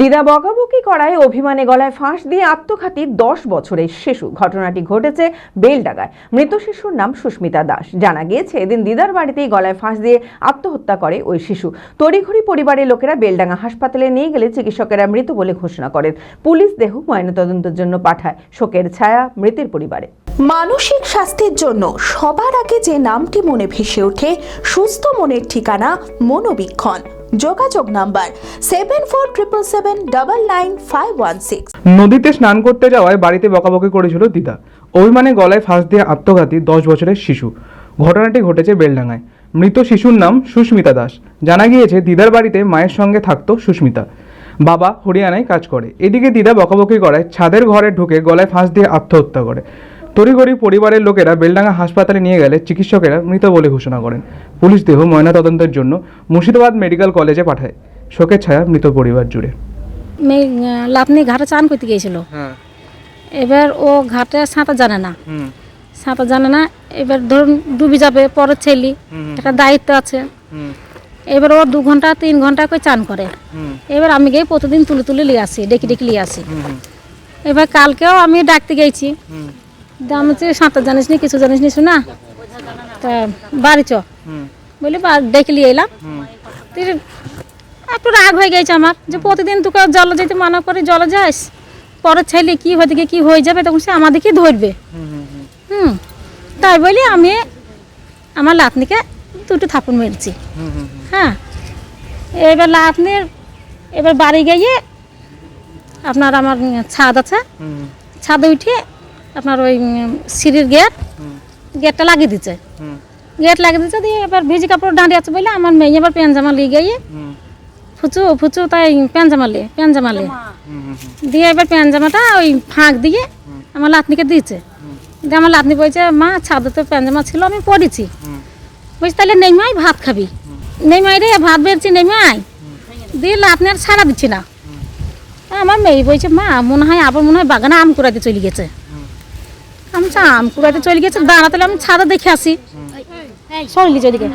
দিদা বকাবকি করায় অভিমানে গলায় ফাঁস দিয়ে আত্মঘাতী দশ বছরের শিশু। ঘটনাটি ঘটেছে বেলডাগায় মৃত শিশুর নাম সুস্মিতা দাস। জানা গিয়েছে, এদিন দিদার বাড়িতেই গলায় ফাঁস দিয়ে আত্মহত্যা করে ওই শিশু। তড়িঘড়ি পরিবারের লোকেরা বেলডাঙ্গা হাসপাতালে নিয়ে গেলে চিকিৎসকেরা মৃত বলে ঘোষণা করেন। পুলিশ দেহ ময়নাতদন্তের জন্য পাঠায়। শোকের ছায়া মৃতের পরিবারে। মানসিক স্বাস্থ্যের জন্য সবার আগে যে নামটি মনে ভেসে ওঠে, সুস্থ মনের ঠিকানা মনোবীক্ষণ। যোগাযোগ number seven four triple seven double nine five one six নদীতে স্নান করতে যাওয়ায় বাড়িতে বকাবকি করেছিল দিদা। অভিমানে গলায় ফাঁস দিয়ে আত্মঘাতী দশ বছরের শিশু। ঘটনাটি ঘটেছে বেলডাঙ্গায়। মৃত শিশুর নাম সুস্মিতা দাস। জানা গিয়েছে, দিদার বাড়িতে মায়ের সঙ্গে থাকতো সুস্মিতা। বাবা হরিয়ানায় কাজ করে। এদিকে দিদা বকাবকি করায় ছাদের ঘরে ঢুকে গলায় ফাঁস দিয়ে আত্মহত্যা করে। তড়িঘড়ি পরিবারের লোকেরা বেলডাঙ্গা হাসপাতালে নিয়ে গেলে চিকিৎসকেরা মৃত বলে ঘোষণা করেন। পুলিশ দেহ ময়নাতদন্তের জন্য মুর্শিদাবাদ মেডিকেল কলেজে পাঠায়। শোকের ছায়া মৃত পরিবার জুড়ে। মেয়ে আহ, ঘাটে চান করতে গিয়েছিল। হ্যাঁ। এবার ও ঘাটে সাঁতার জানে না। সাঁতার জানে না এবার ধরুন ডুবে যাবে পরের ছেলে একটা দায়িত্ব আছে। এবার ও দু ঘণ্টা তিন ঘণ্টা করে চান করে। এবার আমি গিয়ে প্রতিদিন তুলে তুলে নিয়ে আসি ডেকে ডেকে নিয়ে আসি। এবার কালকেও আমি ডাকতে গেছি আমি বলছি, সাঁতার জানিস নি কিছু জানিস নি শোনা তা বাড়ি চ। বলি বা ডেকে নিয়ে এলাম। একটু রাগ হয়ে গেছে আমার যে প্রতিদিন তোকে জলে যেতে মানা করে জলে যাস। পরের ছেলে কি হয়ে কি হয়ে যাবে তখন সে আমাদেরকে ধরবে। হুম তাই বলি আমি আমার লাতনিকে দুটো থাপুন মেরেছি হ্যাঁ। এবার লাতনির এবার বাড়ি গিয়ে আপনার আমার ছাদ আছে। ছাদে উঠে আপনার ওই সিঁড়ির গেট গেটটা লাগিয়ে দিচ্ছে গেট লাগিয়ে দিচ্ছে দিয়ে এবার ভিজি কাপড় দাঁড়িয়ে আছে বলে আমার মেয়ে এবার প্যান্ট জামা লিয়ে গিয়ে ফুচু ফুচু তাই প্যান্ট জামা লে। প্যান্ট জামা। লে হুম হুম। দিয়ে এবার প্যান্ট জামাটা ওই ফাঁক দিয়ে আমার লাতনিকে দিয়েছে। দিয়ে আমার লাতনি বলছে মা ছাদে তো প্যান্ট জামা ছিল আমি পড়েছি। বলছি তাহলে নেমাই ভাত খাবি? নেমাই রে ভাত বেরছি নেমাই দিয়ে লাতনি আর ছাড়া দিচ্ছি না। আমার মেয়ে বলছে মা মনে হয় আবার মনে হয় বাগানে আম কুড়াইতে চলে গেছে। আমি আম কুড়াইতে চলে গেছে দাঁড়াতে আমি ছাদে দেখে আসি। সরলি ওদিকে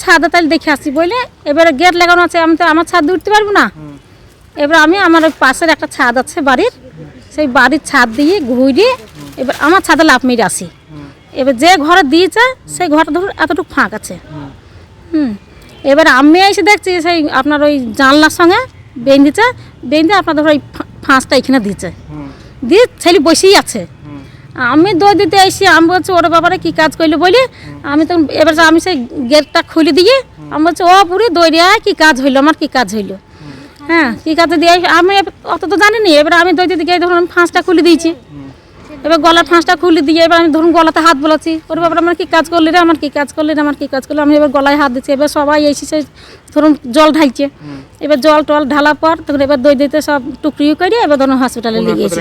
ছাদে তাহলে দেখে আসি বলে এবারে গেট লাগানো আছে আমি তো আমার ছাদে উঠতে পারব না। এবার আমি আমার ওই পাশের একটা ছাদ আছে বাড়ির সেই বাড়ির ছাদ দিয়ে ঘুরিয়ে এবার আমার ছাদে লাভ মেরে আসি। এবার যে ঘরে দিয়েছে সেই ঘরটা ধরুন এতটুকু ফাঁক আছে। হুম এবার আমি এসে দেখছি সেই আপনার ওই জানলার সঙ্গে বেঁধেছে বেঁধে আপনার ধরো ওই ফাঁসটা এখানে দিয়েছে। দিয়ে ছেলে বসেই আছে। আমি দই দিতে এসে আমি বলছি, ওর বাবারে, কি কাজ করল বলি? আমি তখন এবার আমি সেই গেটটা খুলে দিয়ে, আমি বলছি, ও পুরি দই রে কি কাজ হইল? আমার কি কাজ হইল? হ্যাঁ কি কাজ দিয়ে আমি অত তো জানিনি, এবার আমি দই দিতে গিয়ে ধরুন ফাঁসটা খুলে দিয়েছি এবার গলার ফাঁসটা খুলে দিয়ে এবার আমি ধরুন গলাতে হাত বলাচ্ছি। ওর ব্যাপারে আমার কি কাজ করলি রে? আমার কি কাজ করলি রে? আমার কি কাজ করলি আমি এবার গলায় হাত দিচ্ছি। এবার সবাই এসেছে ধরুন জল ঢালছে। এবার জল টল ঢালার পর তখন এবার দই দিতে সব টুকরি করে এবার ধরুন হসপিটালে নিয়ে গিয়েছে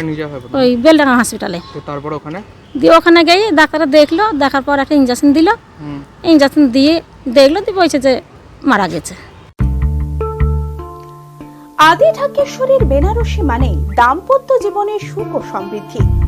ওই বেলডাঙ্গা হসপিটালে তারপর ওখানে? দিয়ে ওখানে গিয়ে ডাক্তাররা দেখল দেখার পর একটা ইঞ্জেকশন দিল। ইঞ্জেকশন দিয়ে দেখল দিয়ে বলছে যে মারা গেছে। আদি ঢাকেশ্বরীর বেনারসি মানে দাম্পত্য জীবনের সুখ ও সমৃদ্ধি।